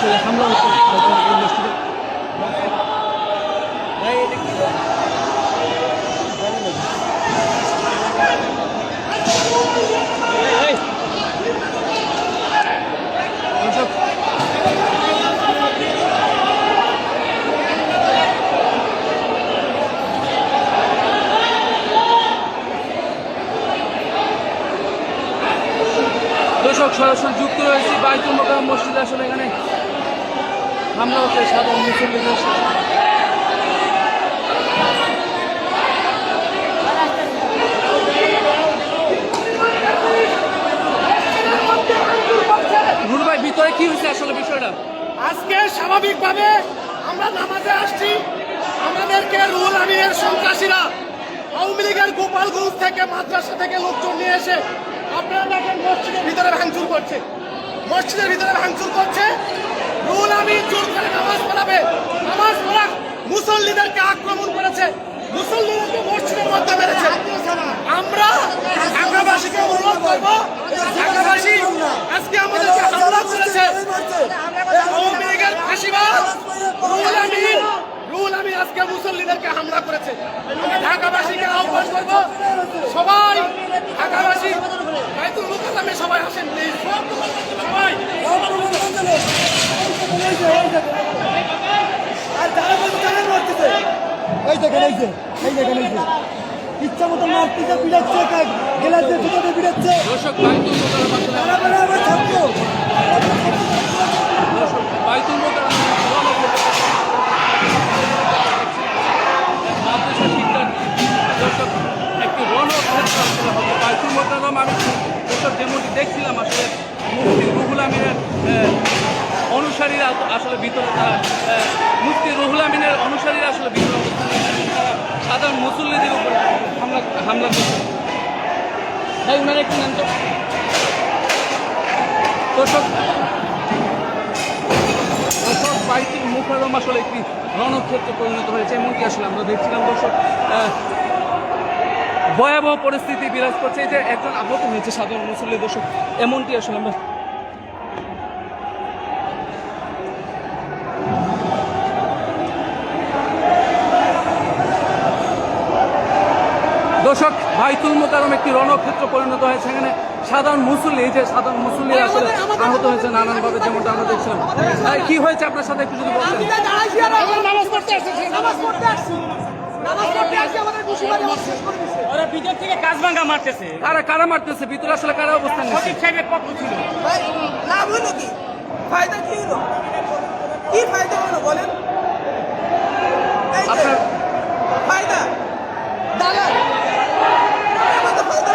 আসলে দর্শক, দর্শক সরাসরি যুক্ত রয়েছে বাইতুল মোকাম মসজিদ। আসলে এখানে হামলা হচ্ছে সাধারণ মুসল্লিদের সাথে। রুল ভাই ভিতরে কি হয়েছে আসলে বিষয়টা? আজকে স্বাভাবিকভাবে আমরা নামাজে আসছি। আমাদেরকে রুল সন্ত্রাসীরা আওয়ামী লীগের গোপালগঞ্জ থেকে মাদ্রাসা থেকে লোকজন নিয়ে এসে আপনারা দেখেন মসজিদের ভিতরে ভাঙচুর করছে। মসজিদের ভিতরে ভাঙচুর করছে। নামাজ পড়াবে। নামাজ পড়া মুসল্লিদেরকে আক্রমণ করেছে। মুসল্লিদেরকে মসজিদের মধ্যে মেরেছে। আমরা ঢাকাবাসীকে অনুরোধ করব, ঢাকাবাসী, আজকে আমাদেরকে হামলা করেছে আওয়ামী লীগের ফাঁসিবাদ রুহুল আমিন রুহুল আমিন আজকে মুসল্লিদেরকে হামলা করেছে আমি ঢাকাবাসীকে আহ্বান করব সবাই ঢাকাবাসী বাইতুল মুকাদ্দামে সবাই আসেন প্লিজ সবাই এই দেখেন এই যে এই দেখেন এই যে। ইচ্ছা মতো মারতেছে বিড়াচ্ছে গেলাতে বলে আমার ছাত্র একটি আসলে হবে বাইতুল মোকাররম আমি দর্শক যেমনটি দেখছিলাম আসলে মুফতি রুহুল আমিনের অনুসারীরা আসলে ভিতরে তারা মুফতি রুহুল আমিনের অনুসারীরা আসলে ভিতরে সাধারণ মুসল্লিদের উপর হামলা হামলা করছে। তাই উনারা একটু নেন তো। দর্শক দর্শক মুখারম আসলে একটি রণক্ষেত্রে পরিণত হয়েছে, এমনকি আসলে আমরা দেখছিলাম দর্শক ভয়াবহ পরিস্থিতি বিরাজ করছে। যে একজন আহত হয়েছে সাধারণ মুসল্লি দর্শক এমনটি আসলে আমরা দর্শক বাইতুল মোকারম একটি রণক্ষেত্র পরিণত হয়েছে। এখানে সাধারণ মুসল্লি এই যে সাধারণ মুসল্লি আসলে আহত হয়েছে নানানভাবে যেমনটা আমরা দেখছিলাম। কি হয়েছে আপনার সাথে একটু যদি বলতেন? নামাজ পড়তে আসছি নামাজ পড়তে আসছি। নামাজ পড়তে আসছি আমাদের মুসিবাদে শেষ করে দিচ্ছে ওরা ভিতর থেকে কাজ ভাঙ্গা মারতেছে। কারা কারা মারতেছে? ভিতরে আসলে কারা অবস্থান নিচ্ছে সঠিক সাহেবের পক্ষ ছিল। ভাই লাভ হলো কি? ফায়দা কি হলো? কি ফায়দা হলো বলেন? আপনার ফায়দা দালাল আমাদের ফায়দা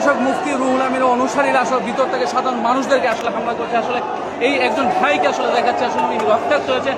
দর্শক মুফতি রুহুল আমির অনুসারীরা আসলে ভিতর থেকে সাধারণ মানুষদেরকে আসলে হামলা করছে। আসলে এই একজন ভাইকে আসলে দেখাচ্ছে আসলে উনি রক্তাক্ত হয়েছে।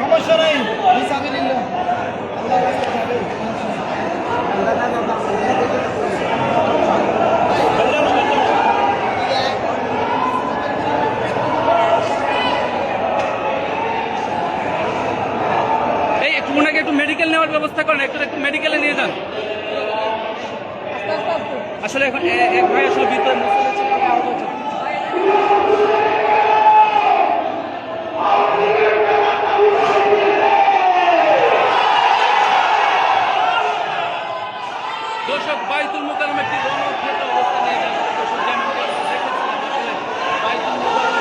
সমস্যা নাই এই একটু ওনাকে একটু মেডিকেল নেওয়ার ব্যবস্থা করেন, একটু মেডিকেলে নিয়ে যান আসলে এখন এক ভাই আসলে ভিতরে। দর্শক, বাইতুল মোকারম একটি অবস্থা নিয়ে যাচ্ছে দর্শক যেমনটি আমরা দেখেছিলাম আসলে বাইতুল মোকারম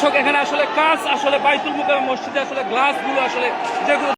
দর্শক এখানে আসলে কাজ আসলে বাইতুল মুখের মসজিদে আসলে গ্লাসগুলো আসলে যেগুলো